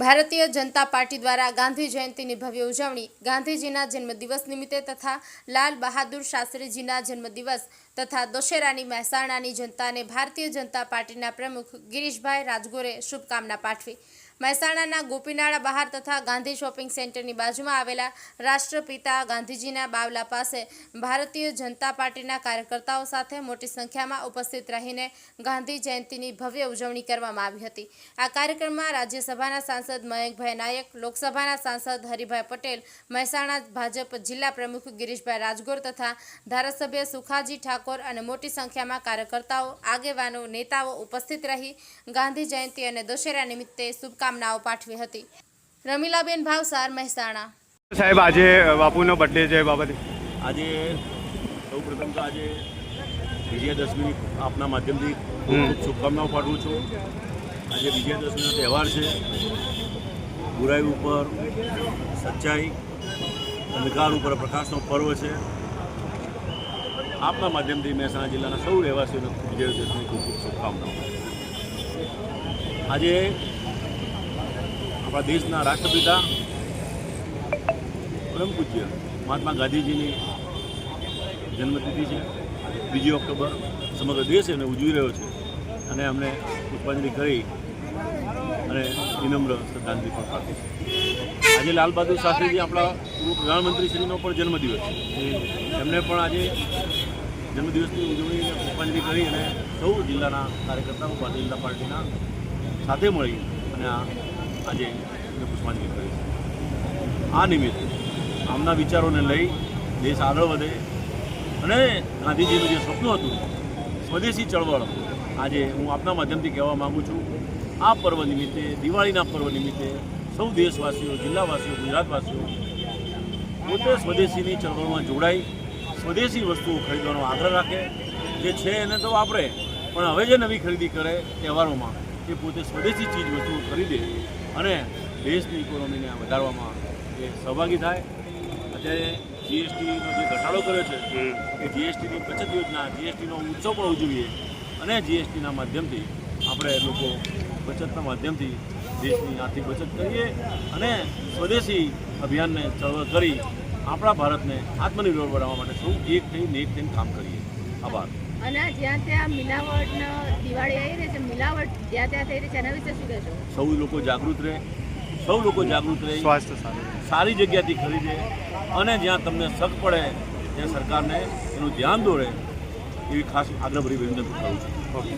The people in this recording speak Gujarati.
ભારતીય જનતા પાર્ટી દ્વારા ગાંધી જયંતિની ભવ્ય ઉજવણી, ગાંધીજીના જન્મદિવસ નિમિત્તે તથા લાલ બહાદુર શાસ્ત્રીજીના જન્મદિવસ તથા દશેરાની મહેસાણાની જનતાને ભારતીય જનતા પાર્ટીના પ્રમુખ ગિરીશભાઈ રાજગોરે શુભકામના પાઠવી. મહેસાણાના ગોપીનાળા બહાર તથા ગાંધી શોપિંગ સેન્ટરની બાજુમાં આવેલા રાષ્ટ્રપિતા ગાંધીજીના બાવલા પાસે ભારતીય જનતા પાર્ટીના કાર્યકર્તાઓ સાથે મોટી સંખ્યામાં ઉપસ્થિત રહીને ગાંધી જયંતિની ભવ્ય ઉજવણી કરવામાં આવી હતી. આ કાર્યક્રમમાં રાજ્યસભાના સાંસદ મયંકભાઈ નાયક, લોકસભાના સાંસદ હરિભાઈ પટેલ, મહેસાણા ભાજપ જિલ્લા પ્રમુખ ગિરીશભાઈ રાજગોર તથા ધારાસભ્ય સુખાજી ઠાકોર અને મોટી સંખ્યામાં કાર્યકર્તાઓ, આગેવાનો, નેતાઓ ઉપસ્થિત રહી ગાંધી જયંતિ અને દશેરા નિમિત્તે શુભકામનાઓ પાઠવી હતી. રમીલાબેન ભાવસાર મહેસાણા. સાહેબ આજે બાપુનો બર્થડે છે બાબતે. આજે સૌ પ્રથમ તો આજે વિજયાદશમીની આપના માધ્યમથી ખૂબ ખૂબ શુભકામનાઓ પાઠવું છું. આજે વિજયાદશમીનો તહેવાર છે. બુરાઈ ઉપર સચ્ચાઈ અંધકાર ઉપર પ્રકાશનો પર્વ છે. આપના માધ્યમથી મહેસાણા જિલ્લાના સૌ રહેવાસીઓને વિજયાદશમીની ખૂબ ખૂબ શુભકામનાઓ આજે આપણા દેશના રાષ્ટ્રપિતા પરમ પૂજ્ય મહાત્મા ગાંધીજીની જન્મતિથિ છે. બીજી ઓક્ટોબર સમગ્ર દેશ એને ઉજવી રહ્યો છે અને અમને પુષ્પાંજલિ કરી અને વિનમ્ર શ્રદ્ધાંજલિ પણ પાઠવી છે. આજે લાલ બહાદુર શાસ્ત્રીજી આપણા પૂર્વ પ્રધાનમંત્રીશ્રીનો પણ જન્મદિવસ છે. એમને પણ આજે જન્મદિવસની ઉજવણી પુષ્પાંજલિ કરી અને સૌ જિલ્લાના કાર્યકર્તાઓ જનતા પાર્ટીના સાથે મળી અને આ આજે એમને પુષ્પાંજલિ કરી છે. આ નિમિત્તે આમના વિચારોને લઈ દેશ આગળ વધે અને ગાંધીજીનું જે સપનું હતું, સ્વદેશી ચળવળ, આજે હું આપના માધ્યમથી કહેવા માગું છું, આ પર્વ નિમિત્તે, દિવાળીના પર્વ નિમિત્તે સૌ દેશવાસીઓ, જિલ્લાવાસીઓ, ગુજરાતવાસીઓ પોતે સ્વદેશીની ચળવળમાં જોડાઈ, સ્વદેશી વસ્તુઓ ખરીદવાનો આગ્રહ રાખે, જે છે એને તો વાપરે, પણ હવે જે નવી ખરીદી કરે, તહેવારોમાં, એ પોતે સ્વદેશી ચીજ, વસ્તુઓ ખરીદે અને દેશની ઇકોનોમીને વધારવામાં એ સહભાગી થાય અત્યારે જીએસટીનો જે ઘટાડો કર્યો છે એ જીએસટીની બચત યોજના જીએસટીનો ઉત્સવ પણ ઉજવીએ અને જીએસટીના માધ્યમથી આપણે લોકો બચતના માધ્યમથી દેશની આર્થિક બચત કરીએ અને સ્વદેશી અભિયાનને ચળવળ કરી આપણા ભારતને આત્મનિર્ભર બનાવવા માટે સૌ એક થઈને એક થઈને કામ કરીએ. આભાર. અને જ્યાં ત્યાં મિલાવટ દિવાળી આવી રહી છે મિલાવટ જ્યાં ત્યાં થઈ રહી છે એના વિશે શું કહેશો? સૌ લોકો જાગૃત રહે સૌ લોકો જાગૃત રહે સ્વાસ્થ્ય સારું સારી જગ્યાથી ખરીદે અને જ્યાં તમને શક પડે ત્યાં સરકારને એનું ધ્યાન દોરે એવી ખાસ આગ્રહભરી વિનંતી કરું છું. ઓકે.